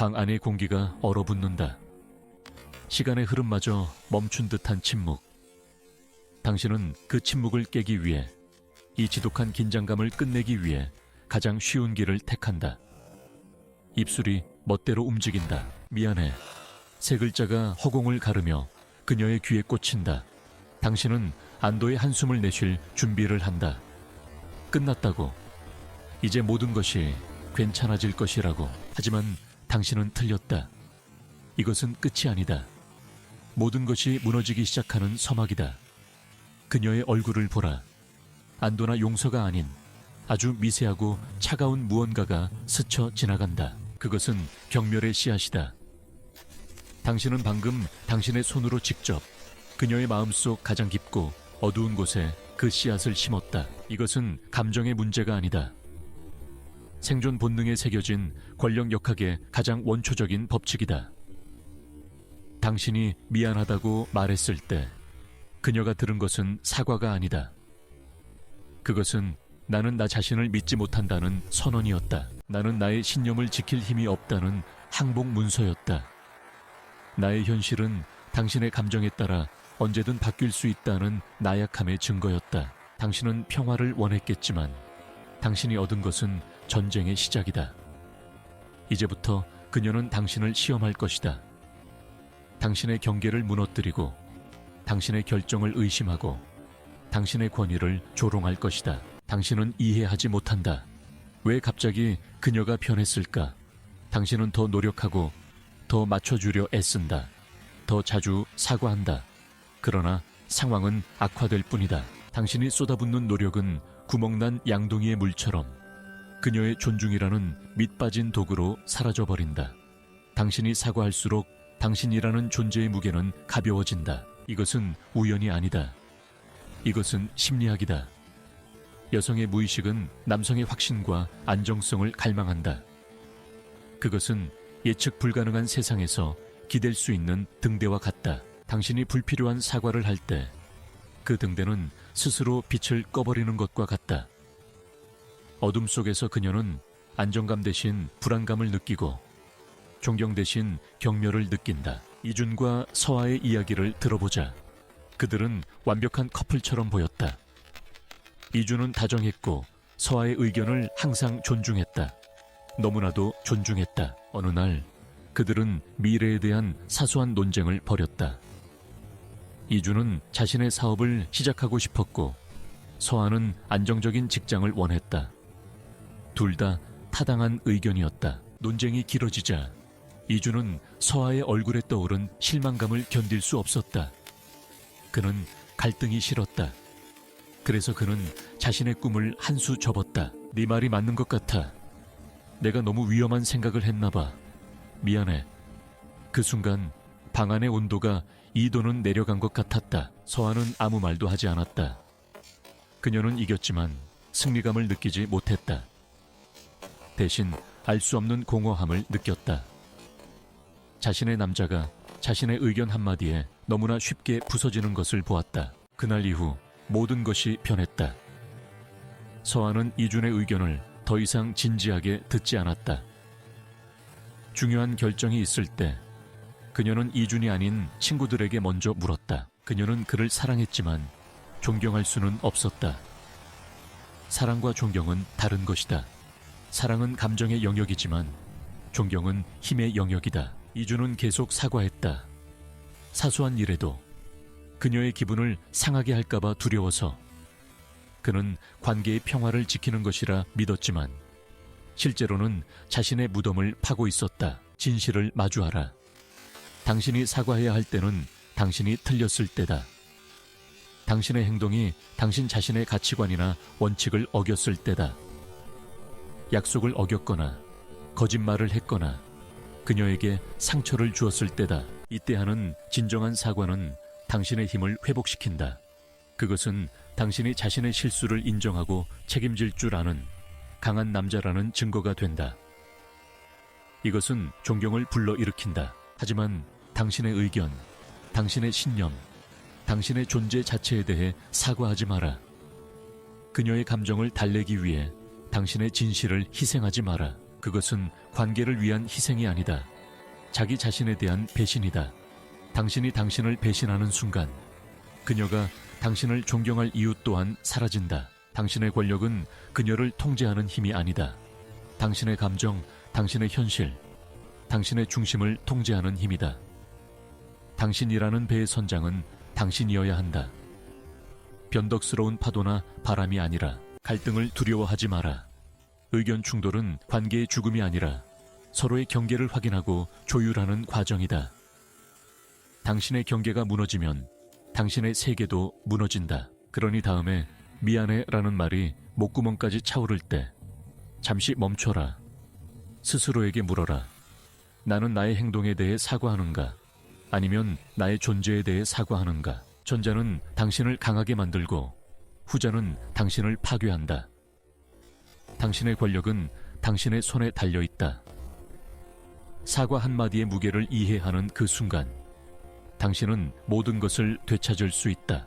방 안의 공기가 얼어붙는다. 시간의 흐름마저 멈춘 듯한 침묵. 당신은 그 침묵을 깨기 위해 이 지독한 긴장감을 끝내기 위해 가장 쉬운 길을 택한다. 입술이 멋대로 움직인다. 미안해. 세 글자가 허공을 가르며 그녀의 귀에 꽂힌다. 당신은 안도의 한숨을 내쉴 준비를 한다. 끝났다고. 이제 모든 것이 괜찮아질 것이라고. 하지만 당신은 틀렸다. 이것은 끝이 아니다. 모든 것이 무너지기 시작하는 서막이다. 그녀의 얼굴을 보라. 안도나 용서가 아닌 아주 미세하고 차가운 무언가가 스쳐 지나간다. 그것은 경멸의 씨앗이다. 당신은 방금 당신의 손으로 직접 그녀의 마음속 가장 깊고 어두운 곳에 그 씨앗을 심었다. 이것은 감정의 문제가 아니다. 생존 본능에 새겨진 권력 역학의 가장 원초적인 법칙이다. 당신이 미안하다고 말했을 때 그녀가 들은 것은 사과가 아니다. 그것은 나는 나 자신을 믿지 못한다는 선언이었다. 나는 나의 신념을 지킬 힘이 없다는 항복 문서였다. 나의 현실은 당신의 감정에 따라 언제든 바뀔 수 있다는 나약함의 증거였다. 당신은 평화를 원했겠지만 당신이 얻은 것은 전쟁의 시작이다. 이제부터 그녀는 당신을 시험할 것이다. 당신의 경계를 무너뜨리고 당신의 결정을 의심하고 당신의 권위를 조롱할 것이다. 당신은 이해하지 못한다. 왜 갑자기 그녀가 변했을까? 당신은 더 노력하고 더 맞춰주려 애쓴다. 더 자주 사과한다. 그러나 상황은 악화될 뿐이다. 당신이 쏟아붓는 노력은 구멍난 양동이의 물처럼 그녀의 존중이라는 밑빠진 도구로 사라져 버린다. 당신이 사과할수록 당신이라는 존재의 무게는 가벼워진다. 이것은 우연이 아니다. 이것은 심리학이다. 여성의 무의식은 남성의 확신과 안정성을 갈망한다. 그것은 예측 불가능한 세상에서 기댈 수 있는 등대와 같다. 당신이 불필요한 사과를 할 때 그 등대는 스스로 빛을 꺼버리는 것과 같다. 어둠 속에서 그녀는 안정감 대신 불안감을 느끼고 존경 대신 경멸을 느낀다. 이준과 서아의 이야기를 들어보자. 그들은 완벽한 커플처럼 보였다. 이준은 다정했고 서아의 의견을 항상 존중했다. 너무나도 존중했다. 어느 날 그들은 미래에 대한 사소한 논쟁을 벌였다. 이준은 자신의 사업을 시작하고 싶었고 서아는 안정적인 직장을 원했다. 둘 다 타당한 의견이었다. 논쟁이 길어지자 이준은 서아의 얼굴에 떠오른 실망감을 견딜 수 없었다. 그는 갈등이 싫었다. 그래서 그는 자신의 꿈을 한 수 접었다. 네 말이 맞는 것 같아. 내가 너무 위험한 생각을 했나 봐. 미안해. 그 순간 방 안의 온도가 2도는 내려간 것 같았다. 서아는 아무 말도 하지 않았다. 그녀는 이겼지만 승리감을 느끼지 못했다. 대신 알 수 없는 공허함을 느꼈다. 자신의 남자가 자신의 의견 한마디에 너무나 쉽게 부서지는 것을 보았다. 그날 이후 모든 것이 변했다. 서아는 이준의 의견을 더 이상 진지하게 듣지 않았다. 중요한 결정이 있을 때 그녀는 이준이 아닌 친구들에게 먼저 물었다. 그녀는 그를 사랑했지만 존경할 수는 없었다. 사랑과 존경은 다른 것이다. 사랑은 감정의 영역이지만 존경은 힘의 영역이다. 이준은 계속 사과했다. 사소한 일에도 그녀의 기분을 상하게 할까봐 두려워서 그는 관계의 평화를 지키는 것이라 믿었지만 실제로는 자신의 무덤을 파고 있었다. 진실을 마주하라. 당신이 사과해야 할 때는 당신이 틀렸을 때다. 당신의 행동이 당신 자신의 가치관이나 원칙을 어겼을 때다. 약속을 어겼거나 거짓말을 했거나 그녀에게 상처를 주었을 때다. 이때 하는 진정한 사과는 당신의 힘을 회복시킨다. 그것은 당신이 자신의 실수를 인정하고 책임질 줄 아는 강한 남자라는 증거가 된다. 이것은 존경을 불러일으킨다. 하지만 당신의 의견, 당신의 신념, 당신의 존재 자체에 대해 사과하지 마라. 그녀의 감정을 달래기 위해 당신의 진실을 희생하지 마라. 그것은 관계를 위한 희생이 아니다. 자기 자신에 대한 배신이다. 당신이 당신을 배신하는 순간 그녀가 당신을 존경할 이유 또한 사라진다. 당신의 권력은 그녀를 통제하는 힘이 아니다. 당신의 감정, 당신의 현실, 당신의 중심을 통제하는 힘이다. 당신이라는 배의 선장은 당신이어야 한다. 변덕스러운 파도나 바람이 아니라 갈등을 두려워하지 마라. 의견 충돌은 관계의 죽음이 아니라 서로의 경계를 확인하고 조율하는 과정이다. 당신의 경계가 무너지면 당신의 세계도 무너진다. 그러니 다음에 미안해 라는 말이 목구멍까지 차오를 때 잠시 멈춰라. 스스로에게 물어라. 나는 나의 행동에 대해 사과하는가? 아니면 나의 존재에 대해 사과하는가? 전자는 당신을 강하게 만들고 후자는 당신을 파괴한다. 당신의 권력은 당신의 손에 달려 있다. 사과 한마디의 무게를 이해하는 그 순간, 당신은 모든 것을 되찾을 수 있다.